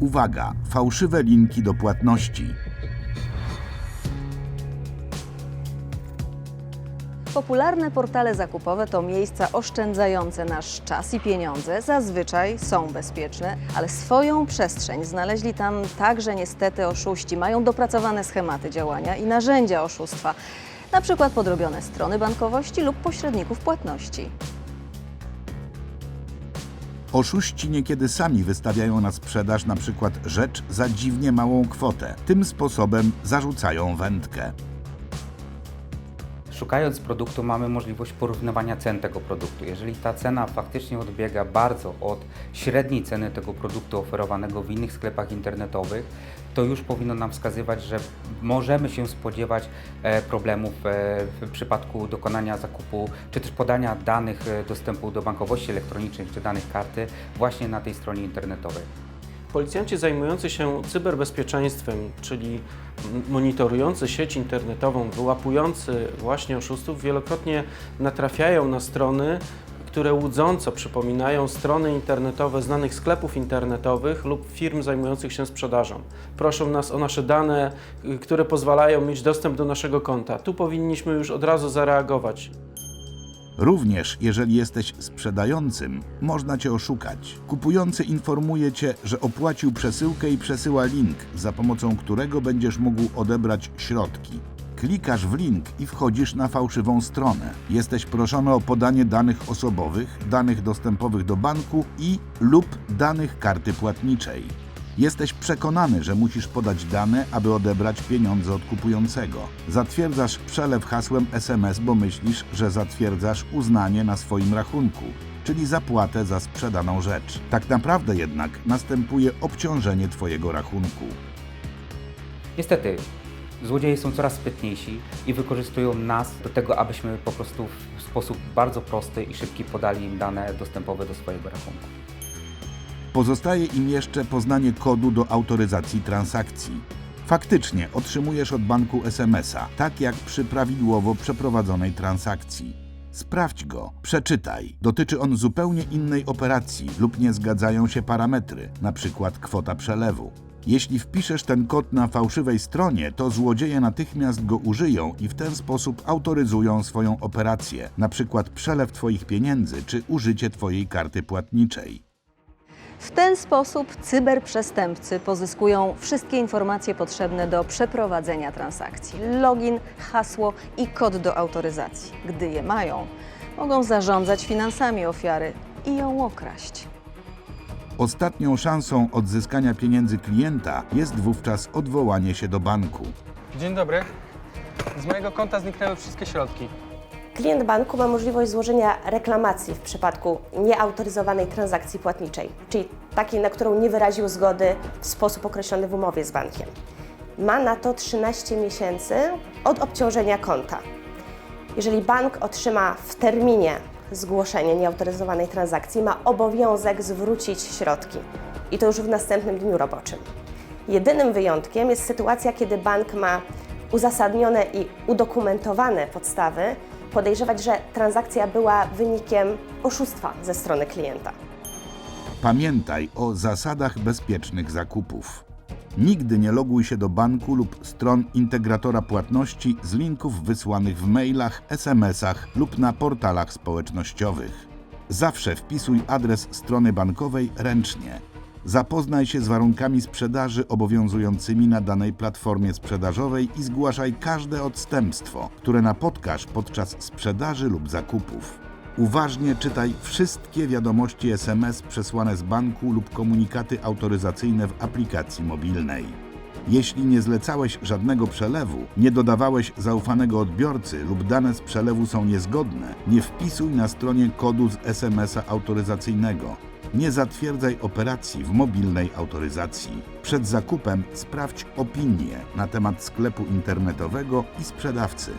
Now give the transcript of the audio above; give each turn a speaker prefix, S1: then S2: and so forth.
S1: Uwaga, fałszywe linki do płatności.
S2: Popularne portale zakupowe to miejsca oszczędzające nasz czas i pieniądze. Zazwyczaj są bezpieczne, ale swoją przestrzeń znaleźli tam także niestety oszuści. Mają dopracowane schematy działania i narzędzia oszustwa, na przykład podrobione strony bankowości lub pośredników płatności.
S1: Oszuści niekiedy sami wystawiają na sprzedaż na przykład rzecz za dziwnie małą kwotę. Tym sposobem zarzucają wędkę.
S3: Szukając produktu mamy możliwość porównywania cen tego produktu. Jeżeli ta cena faktycznie odbiega bardzo od średniej ceny tego produktu oferowanego w innych sklepach internetowych, to już powinno nam wskazywać, że możemy się spodziewać e, problemów e, w przypadku dokonania zakupu, czy też podania danych e, dostępu do bankowości elektronicznej, czy danych karty właśnie na tej stronie internetowej.
S4: Policjanci zajmujący się cyberbezpieczeństwem, czyli monitorujący sieć internetową, wyłapujący właśnie oszustów, wielokrotnie natrafiają na strony, które łudząco przypominają strony internetowe znanych sklepów internetowych lub firm zajmujących się sprzedażą. Proszą nas o nasze dane, które pozwalają mieć dostęp do naszego konta. Tu powinniśmy już od razu zareagować.
S1: Również jeżeli jesteś sprzedającym, można cię oszukać. Kupujący informuje cię, że opłacił przesyłkę i przesyła link, za pomocą którego będziesz mógł odebrać środki. Klikasz w link i wchodzisz na fałszywą stronę. Jesteś proszony o podanie danych osobowych, danych dostępowych do banku i lub danych karty płatniczej. Jesteś przekonany, że musisz podać dane, aby odebrać pieniądze od kupującego. Zatwierdzasz przelew hasłem SMS, bo myślisz, że zatwierdzasz uznanie na swoim rachunku, czyli zapłatę za sprzedaną rzecz. Tak naprawdę jednak następuje obciążenie Twojego rachunku.
S3: Niestety, złodzieje są coraz sprytniejsi i wykorzystują nas do tego, abyśmy po prostu w sposób bardzo prosty i szybki podali im dane dostępowe do swojego rachunku.
S1: Pozostaje im jeszcze poznanie kodu do autoryzacji transakcji. Faktycznie otrzymujesz od banku SMS-a, tak jak przy prawidłowo przeprowadzonej transakcji. Sprawdź go, przeczytaj. Dotyczy on zupełnie innej operacji lub nie zgadzają się parametry, np. kwota przelewu. Jeśli wpiszesz ten kod na fałszywej stronie, to złodzieje natychmiast go użyją i w ten sposób autoryzują swoją operację, np. przelew Twoich pieniędzy czy użycie Twojej karty płatniczej.
S2: W ten sposób cyberprzestępcy pozyskują wszystkie informacje potrzebne do przeprowadzenia transakcji: login, hasło i kod do autoryzacji. Gdy je mają, mogą zarządzać finansami ofiary i ją okraść.
S1: Ostatnią szansą odzyskania pieniędzy klienta jest wówczas odwołanie się do banku.
S5: Dzień dobry. Z mojego konta zniknęły wszystkie środki.
S6: Klient banku ma możliwość złożenia reklamacji w przypadku nieautoryzowanej transakcji płatniczej, czyli takiej, na którą nie wyraził zgody w sposób określony w umowie z bankiem. Ma na to 13 miesięcy od obciążenia konta. Jeżeli bank otrzyma w terminie zgłoszenie nieautoryzowanej transakcji, ma obowiązek zwrócić środki i to już w następnym dniu roboczym. Jedynym wyjątkiem jest sytuacja, kiedy bank ma uzasadnione i udokumentowane podstawy podejrzewać, że transakcja była wynikiem oszustwa ze strony klienta.
S1: Pamiętaj o zasadach bezpiecznych zakupów. Nigdy nie loguj się do banku lub stron integratora płatności z linków wysłanych w mailach, SMS-ach lub na portalach społecznościowych. Zawsze wpisuj adres strony bankowej ręcznie. Zapoznaj się z warunkami sprzedaży obowiązującymi na danej platformie sprzedażowej i zgłaszaj każde odstępstwo, które napotkasz podczas sprzedaży lub zakupów. Uważnie czytaj wszystkie wiadomości SMS przesłane z banku lub komunikaty autoryzacyjne w aplikacji mobilnej. Jeśli nie zlecałeś żadnego przelewu, nie dodawałeś zaufanego odbiorcy lub dane z przelewu są niezgodne, nie wpisuj na stronie kodu z SMS-a autoryzacyjnego. Nie zatwierdzaj operacji w mobilnej autoryzacji. Przed zakupem sprawdź opinię na temat sklepu internetowego i sprzedawcy.